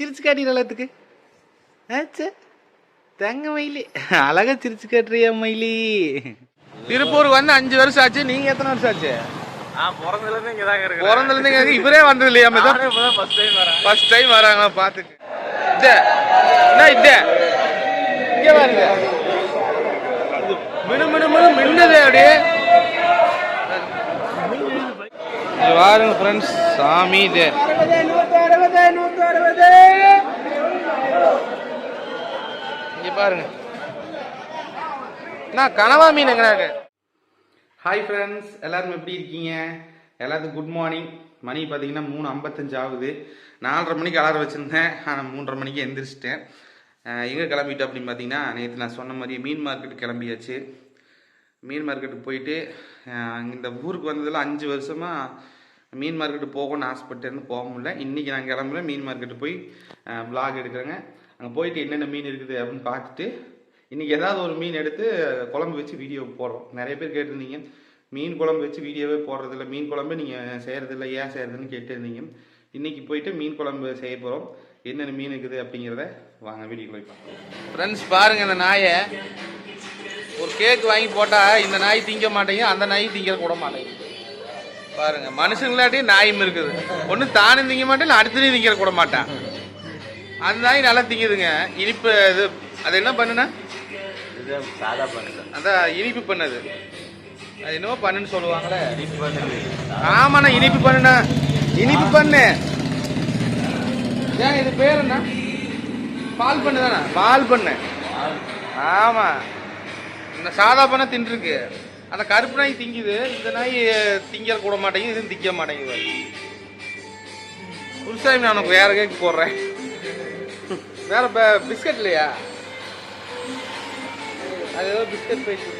சிரிச்சு காட்டிடுற எல்லாத்துக்கு. ஆச்சு தங்க மயிலி அழகா சிரிச்சு காட்டுறியா மயிலி? திருப்பூருக்கு வந்து அஞ்சு வருஷம் ஆச்சு. நீங்க எத்தனை வருஷம் ஆச்சு? நான் பிறந்ததுலேருந்து இங்கே தாங்க இவரே வந்தது இல்லையா ஃபஸ்ட் டைம் வரேன். ஃபர்ஸ்ட் டைம் வராங்களா பாத்துக்கு இத என்ன இத இங்க பாருங்க. மினு மினு மினு மின்னுது அப்படியே. பாருங்க ஃப்ரெண்ட்ஸ் சாமி இது. இங்கே பாருங்க. நான் கனவா மீன் எங்கனாக்கு ஹாய் ஃப்ரெண்ட்ஸ் எல்லாரும் எப்படி இருக்கீங்க? எல்லாத்துக்கும் குட் மார்னிங் மணி பார்த்தீங்கன்னா மூணு ஐம்பத்தஞ்சு ஆகுது. நாலரை மணிக்கு அலாரம் வச்சுருந்தேன். ஆனால் மூன்றரை மணிக்கு எந்திரிச்சிட்டேன். எங்கே கிளம்பிட்டோம் அப்படின்னு பார்த்தீங்கன்னா நேற்று நான் சொன்ன மாதிரியே மீன் மார்க்கெட் கிளம்பியாச்சு. மீன் மார்க்கெட்டுக்கு போயிட்டு இந்த ஊருக்கு வந்ததில் அஞ்சு வருஷமாக மீன் மார்க்கெட்டு போகணும்னு ஆசைப்பட்டேன்னு போக முடியல. இன்றைக்கி நான் கிளம்புறேன் மீன் மார்க்கெட்டு போய் vlog எடுக்கிறேங்க. அங்கே போயிட்டு என்னென்ன மீன் இருக்குது அப்படின்னு பார்த்துட்டு இன்றைக்கி ஏதாவது ஒரு மீன் எடுத்து குழம்பு வச்சு வீடியோ போடுறோம். நிறைய பேர் கேட்டிருந்தீங்க. மீன் குழம்பு வச்சு வீடியோவே போடுறதில்ல. மீன் குழம்பு நீங்கள் செய்கிறதில்ல ஏன் செய்கிறதுன்னு கேட்டிருந்தீங்க. இன்றைக்கி போயிட்டு மீன் குழம்பு செய்ய போகிறோம் என்னென்ன மீன் இருக்குது அப்படிங்கிறத வாங்க வீடியோ போய் பார்க்கலாம். ஃப்ரெண்ட்ஸ் பாருங்கள் இந்த நாயை ஒரு கேக் வாங்கி போட்டால் இந்த நாய் திங்க மாட்டேங்குது. அந்த நாய் திங்க கூட மாட்டேங்குது. பாருங்க மனுஷங்களாட்டியும் நாயும் இருக்குது. ஒன்று தானும் திங்க மாட்டேன் அடுத்ததையும் திங்கிற கூட மாட்டான். அந்த நாய் நல்லா திங்குதுங்க. இனிப்பு இது அது என்ன பண்ணுனா? இது சாதா பண்ணுது. அதான் இனிப்பு பண்ணது. அது என்னவோ பண்ணுன்னு சொல்லுவாங்களே. டிப் பண்ணுது. ஆமாண்ணா இனிப்பு பண்ணுண்ணா. இனிப்பு பண்ணு. ஏன் இது பேர் என்ன? பால் பண்ணு தானே? பால் பண்ணு. ஆமா. இந்த சாதா பண்ண தின்றுருக்கு. அந்த கருப்பு நாய் திங்குது இந்த நாய் திங்க கூட மாட்டேங்குது இதுவும் திங்க மாட்டேங்குது. புதுசாக நான் உனக்கு வேற கேக் போடுறேன். வேற பிஸ்கட் இல்லையா? அது ஏதோ பிஸ்கட் போயிட்டு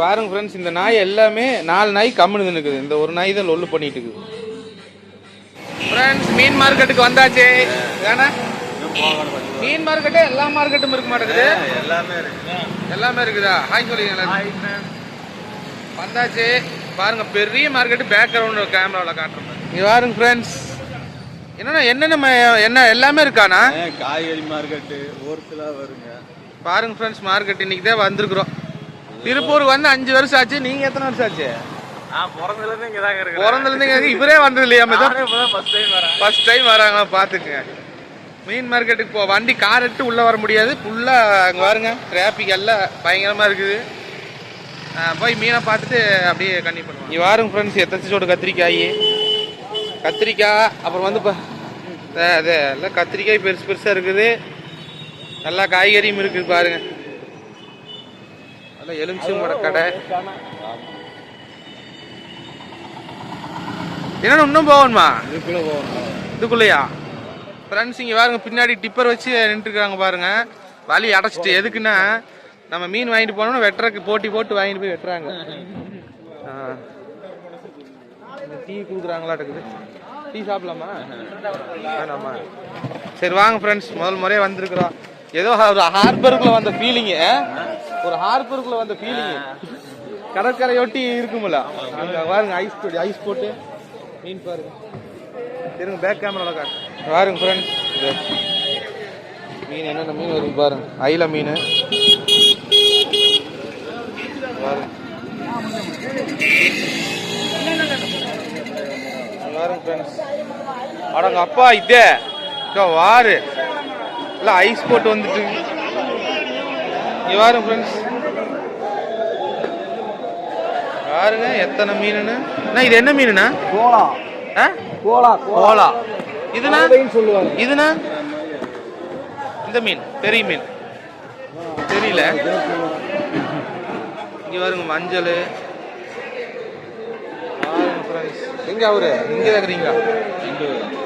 பாருங்க ஃப்ரெண்ட்ஸ் இந்த நாய் எல்லாமே நாலு நாய் கம்முனு நிற்குது இந்த ஒரு நாய் தான் லொல்லு பண்ணிட்டு இருக்குது. ஃப்ரெண்ட்ஸ் மீன் மார்க்கெட்டுக்கு வந்தாச்சு. ஏன்னா போகணும். மீன் மார்க்கெட்டே எல்லா மார்க்கெட்டும் இருக்க மாட்டேங்குது. எல்லாமே இருக்கு. எல்லாமே இருக்குதா? ஹாய் சொல்லுங்க வந்தாச்சு. பாருங்க பெரிய மார்க்கெட் பேக்ரவுண்ட் கேமராவில் காட்டுறோம் இங்க பாருங்க ஃப்ரெண்ட்ஸ் என்னன்னா என்னென்ன என்ன எல்லாமே இருக்கானா காய்கறி மார்க்கெட்டு ஒருத்தலாக வருங்க. பாருங்க ஃப்ரெண்ட்ஸ் மார்க்கெட் இன்னைக்கு தான் வந்திருக்கிறோம். திருப்பூருக்கு வந்து அஞ்சு வருஷம் ஆச்சு. நீங்க எத்தனை வருஷம் ஆச்சு? பிறந்ததுலேருந்து இங்கே தாங்க இருக்கேன் பிறந்ததுலேருந்து இவரே வந்தது இல்லையா ஃபர்ஸ்ட் டைம் வராங்களா பார்த்துக்குங்க மீன் மார்க்கெட்டுக்கு போ வண்டி கார் எடுத்து உள்ளே வர முடியாது. ஃபுல்லாக அங்கே பாருங்க டிராஃபிக் எல்லாம் பயங்கரமாக இருக்குது. போய் மீனை பார்த்துட்டு அப்படியே கண்ணி பண்ணுவோம் இங்கே பாருங்க ஃப்ரெண்ட்ஸ் எத்தனை சோடு கத்திரிக்காய். கத்திரிக்காய் அப்புறம் வந்து இப்போ அது எல்லாம் கத்திரிக்காய் பெருசு பெருசாக இருக்குது. நல்லா காய்கறியும் இருக்குது பாருங்க. நல்லா எலுமிச்சம்பழ கடை. என்னென்ன இன்னும் போகணுமா? இதுக்குள்ளே போகணும். இதுக்குள்ளயா? ஃப்ரெண்ட்ஸ் இங்கே பாருங்க பின்னாடி டிப்பர் வச்சு நின்றுருக்காங்க பாருங்க. வலி அடைச்சிட்டு எதுக்குன்னா நம்ம மீன் வாங்கிட்டு போனோம்னா வெட்டுறக்கு போட்டி போட்டு வாங்கிட்டு போய் வெட்டுறாங்க. இந்த டீ கொடுக்குறாங்களா இருக்குது டீ சாப்பிடலாமா? வேணாமா? சரி வாங்க ஃப்ரெண்ட்ஸ் முதல் முறையே வந்திருக்கிறோம். ஏதோ ஒரு ஹார்பருக்குள்ள வந்த ஃபீலிங்கு ஒரு ஹார்பருக்குள்ள வந்த ஃபீலிங்கு கடற்கரையொட்டி இருக்குமில்ல அங்கே பாருங்க ஐஸ் போட்டு ஐஸ் போட்டு மீன் பாருங்க. இருங்க பேக் கேமரால காட்டு. பாருங்க ஃப்ரெண்ட்ஸ் இது மீன் என்னென்ன மீன் வருது பாருங்க. ஐல மீன். பாருங்க. பாருங்க ஃப்ரெண்ட்ஸ் அடங்க அப்பா இதே. வாரு. இல்லை ஐஸ் போட்டு வந்துட்டு. இங்க பாருங்க ஃப்ரெண்ட்ஸ் பாருங்க எத்தனை மீனுன்னு. அண்ணா, இது என்ன மீனுண்ணா? கோலா ஆ? கோலா கோலா. இதுனா? சொல்லுவாங்க. இதுனா? இந்த மீன் பெரிய மீன். தெரியல. இங்க பாருங்க மஞ்சள். எங்க அவரு? இங்க இருக்கிறீங்களா?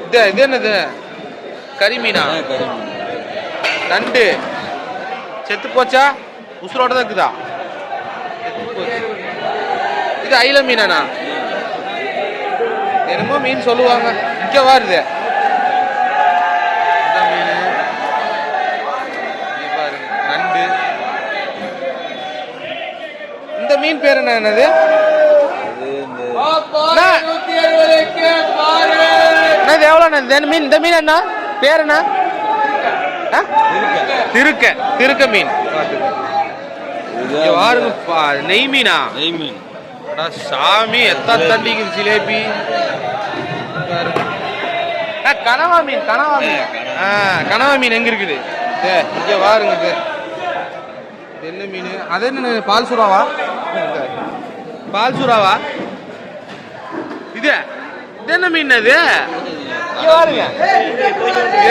இது இது என்னது? கறி மீனா? நண்டு. செத்து போச்சா? உசுரோட தான் இருக்குதா? இது ஐல மீனாண்ணா? என்னமோ மீன் சொல்லுவாங்க. இங்க வருது இந்த மீன். பாருங்க நண்டு. இந்த மீன் பேர் என்ன என்னது? மீன்? இந்த மீன் என்ன? பேர் என்ன? திருக்க. திருக்க. மீன். நெய் மீனா? நெய் மீன். சாமி எத்தனை தண்டிக்குது ஜிலேபி? கனவா மீன் கனவா மீன். ஆ கனவா மீன் எங்க இருக்குது? ஏ, இங்க. இது என்ன மீன்? அது என்ன பால் சுறாவா? பால் சுறாவா? இது இது என்ன மீன் அது? பாருங்க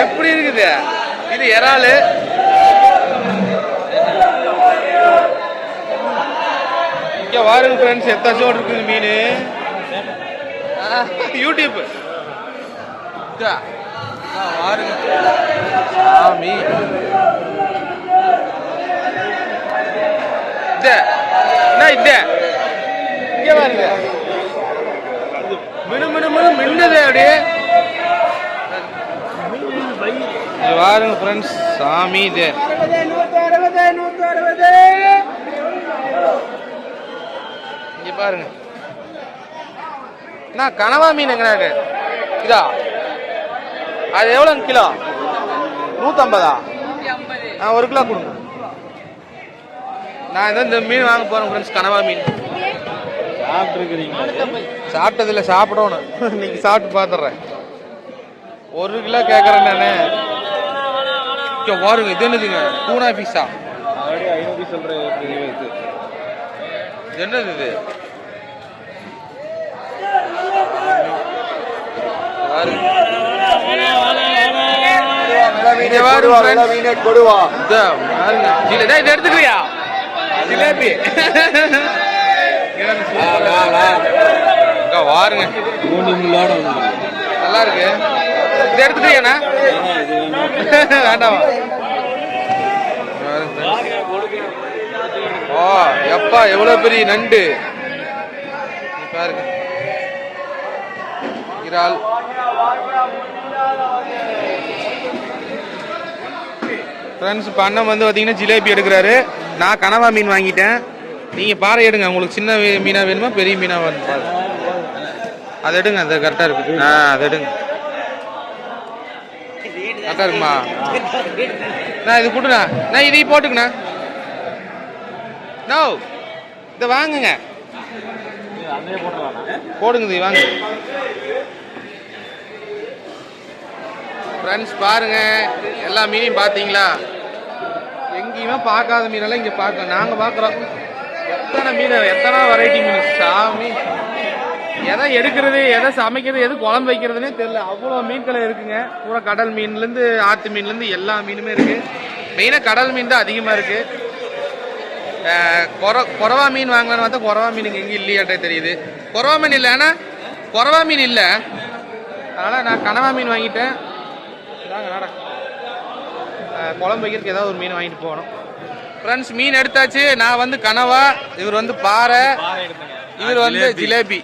எப்படி இருக்குது? இது இறாலு. இங்கே பாருங்க ஃப்ரெண்ட்ஸ் எத்தாச்சும் இருக்குது மீன்? யூடியூப் இதா. இதா பாருங்க சாமி இது. என்ன இது. இங்க பாருங்க. மினு மினு மினு மின்னுது அப்படியே. இங்க ஃப்ரெண்ட்ஸ் சாமி இது இங்க பாருங்க. என்ன கனவா மீன் இருக்கு இதா? அது எவ்வளோ கிலோ? நூற்றம்பதா ஆ ஒரு கிலோ கொடுங்க. நான் இதான் இந்த மீன் வாங்க போறேன் ஃப்ரெண்ட்ஸ் கனவா மீன். சாப்பிட்டுருக்கிறீங்க சாப்பிட்டதில்ல சாப்பிடணும். இன்னைக்கு சாப்பிட்டு பார்த்துட்றேன் ஒரு கிலோ கேட்குறேன் நானே. இங்க பாருங்க இது என்னதுங்க? டூனா பீஸா ஐநூறு இது என்னது இது பாருங்க. இங்க பாருங்க friends. கொடுவா இதா, பாருங்க. ஜிலே- டேய், இதை எடுத்துக்கிறியா ஜிலேபி வாருங்க நல்லா இருக்கு இதை எடுத்துக்கிறியாண்ணா வேண்டாமா ஓ எப்பா எவ்வளவு பெரிய நண்டு பாருங்க இறால் ஃப்ரெண்ட்ஸ் இப்போ அண்ணன் வந்து பார்த்தீங்கன்னா ஜிலேபி எடுக்கிறாரு. நான் கனவா மீன் வாங்கிட்டேன். நீங்கள் பாறை எடுங்க உங்களுக்கு சின்ன மீனாக வேணுமா பெரிய மீனாக வேணும்? பாரு அதை எடுங்க அது கரெக்டாக இருக்கு. ஆ அதை எடுங்க. கரெக்டாக இருக்குமா? நான் இது கொடுண்ணா நான் இதையும் போட்டுக்கண்ணா. நோ இதை வாங்குங்க. போடுங்க இது வாங்க ஃப்ரெண்ட்ஸ் பாருங்கள் எல்லா மீனையும் பார்த்தீங்களா? எங்கேயுமே பார்க்காத மீனெல்லாம் இங்கே பார்க்கலாம் நாங்கள் பார்க்குறோம். எத்தனை மீன் எத்தனை வெரைட்டி மீன்? சாமி. எதை எடுக்கிறது எதை சமைக்கிறது எது குழம்பு வைக்கிறதுனே தெரியல. அவ்வளோ மீன்களை இருக்குங்க. பூரா கடல் மீன்லேருந்து ஆற்று மீன்லேருந்து எல்லா மீனுமே இருக்குது மெயினாக கடல் மீன் தான் அதிகமாக இருக்குது அஹ், கொர மீன் வாங்கலான்னு பார்த்தா குறவா மீன் இங்கே எங்கேயும் இல்லையாட்டே தெரியுது. குறவா மீன் இல்லை ஆனால் குறவா மீன் இல்லை. அதனால் நான் கனவா மீன் வாங்கிட்டேன். இதாங்க நடா அஹ், குழம்பு வைக்கிறதுக்கு ஏதாவது ஒரு மீன் வாங்கிட்டு போகணும். ஃப்ரெண்ட்ஸ் மீன் எடுத்தாச்சு. நான் வந்து கனவா இவர் வந்து பாறை இவர் வந்து ஜிலேபி.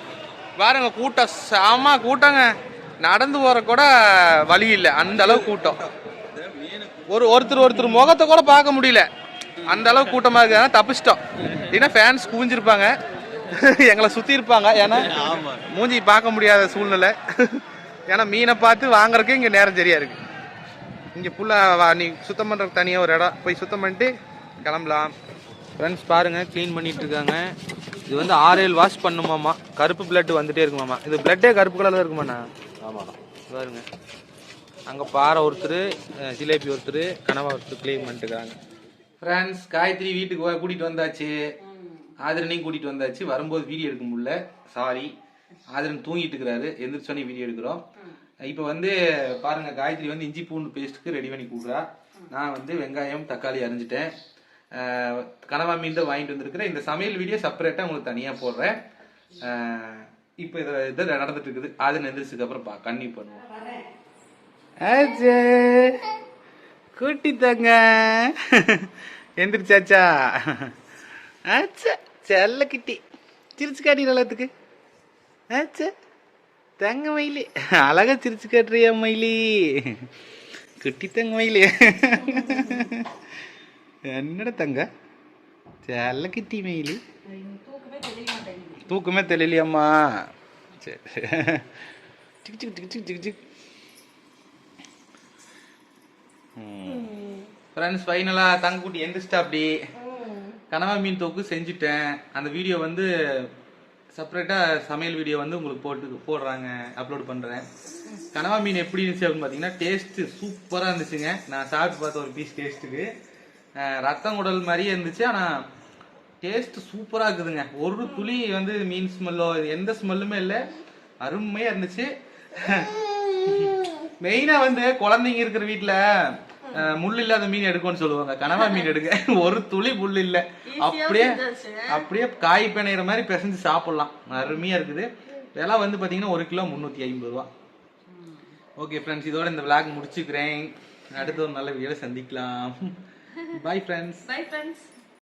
பாருங்க கூட்டம் செம கூட்டங்க. நடந்து போற கூட வழி இல்லை. அந்த அளவு கூட்டம். ஒரு ஒருத்தர் ஒருத்தர் முகத்தை கூட பார்க்க முடியல. அந்த அளவு கூட்டமா இருக்கு. தப்பிச்சிட்டோம். ஏன்னா ஃபேன்ஸ் குவிஞ்சிருப்பாங்க. எங்களை சுத்தி இருப்பாங்க. ஏன்னா மூஞ்சி பார்க்க முடியாத சூழ்நிலை. ஏன்னா மீனை பார்த்து வாங்குறதுக்கு இங்க நேரம் சரியா இருக்கு. இங்க ஃபுல்லா நீ சுத்தம் பண்றதுக்கு தனியா ஒரு இடம். போய் சுத்தம் பண்ணிட்டு கிளம்பலாம். ஃப்ரெண்ட்ஸ் பாருங்க க்ளீன் பண்ணிட்டு இருக்காங்க. இது வந்து ஆறு ஏழு வாஷ் பண்ணுமாமா கருப்பு பிளட் வந்துட்டே இருக்குமாமா இது பிளட்டே கருப்பு கலர்ல இருக்குமாண்ணா? ஆமாண்ணா. பாருங்க. அங்க பாறை ஒருத்தர் ஜிலேபி ஒருத்தர் கனவா ஒருத்தர் க்ளீன் பண்ணிட்டு இருக்காங்க. ஃப்ரெண்ட்ஸ் காயத்ரி வீட்டுக்கு கூட்டிட்டு வந்தாச்சு. ஆதிரனையும் கூட்டிட்டு வந்தாச்சு. வரும்போது வீடியோ எடுக்க முடியல. சாரி ஆதிரன் தூங்கிட்டு இருக்கிறாரு. எந்திரிச்சோன்னே வீடியோ எடுக்கிறோம். இப்போ வந்து பாருங்க காயத்ரி வந்து இஞ்சி பூண்டு பேஸ்ட்டுக்கு ரெடி பண்ணி கொடுக்குறா. நான் வந்து வெங்காயம் தக்காளி அரிஞ்சிட்டேன். கனவா மீன் தான் வாங்கிட்டு வந்திருக்கிறேன். இந்த சமையல் வீடியோ செப்பரேட்டாக உங்களுக்கு தனியாக போடுறேன். இப்போ இதை இது நடந்துட்டு இருக்குது. ஆதிரன் எந்திரிச்சதுக்கு அப்புறம் பா கண்ணி பண்ணுவோம். ஆச்சே. கூட்டி தங்க எந்திரிச்சாச்சா? ஆச்சா. செல்ல கிட்டி. சிரிச்சு காட்டி நல்லத்துக்கு ஆச்சே. தங்க மயிலி. அழகா சிரிச்சு கட்டுறியா மயிலி? குட்டி தங்க மயிலி. என்னடா தங்க? செல்ல கிட்டி மயிலி. தூக்கமே தெரியலையாம்மா சரி. சிக்கு சிக்கு சிக்கு சிக்கு சிக்கு. சிக்கு ஃப்ரெண்ட்ஸ் ஃபைனலாக தங்க கூட்டி எந்திரிச்சிட்டா அப்படி. கனவா மீன் தோக்கு செஞ்சுட்டேன். அந்த வீடியோ வந்து செப்பரேட்டாக சமையல் வீடியோ வந்து உங்களுக்கு போட்டு போடுறாங்க அப்லோட் பண்ணுறேன் கனவா மீன் எப்படி இருந்துச்சு அப்படின்னு பார்த்தீங்கன்னா டேஸ்ட்டு சூப்பராக இருந்துச்சுங்க. நான் சாப்பிட்டு பார்த்த ஒரு பீஸ் டேஸ்ட்டுக்கு ரத்தம் குடல் மாதிரியே இருந்துச்சு ஆனால் டேஸ்ட் சூப்பராக இருக்குதுங்க. ஒரு துளி வந்து மீன் ஸ்மெல்லோ எந்த ஸ்மெல்லுமே இல்லை. அருமையாக இருந்துச்சு. மெயினாக வந்து குழந்தைங்க இருக்கிற வீட்டில் முள் இல்லாத மீன் எடுக்கும்னு சொல்லுவாங்க. கனவா மீன் எடுக்க ஒரு துளி முள் இல்லை அப்படியே அப்படியே காய் பிணையிற மாதிரி பிசைஞ்சு சாப்பிடலாம். அருமையாக இருக்குது. விலை வந்து பார்த்தீங்கன்னா ஒரு கிலோ முந்நூற்றி ஐம்பது ரூபா. ஓகே ஃப்ரெண்ட்ஸ் இதோட இந்த விளாக் முடிச்சுக்கிறேன். அடுத்த ஒரு நல்ல வீடியோவில் சந்திக்கலாம். Bye friends bye friends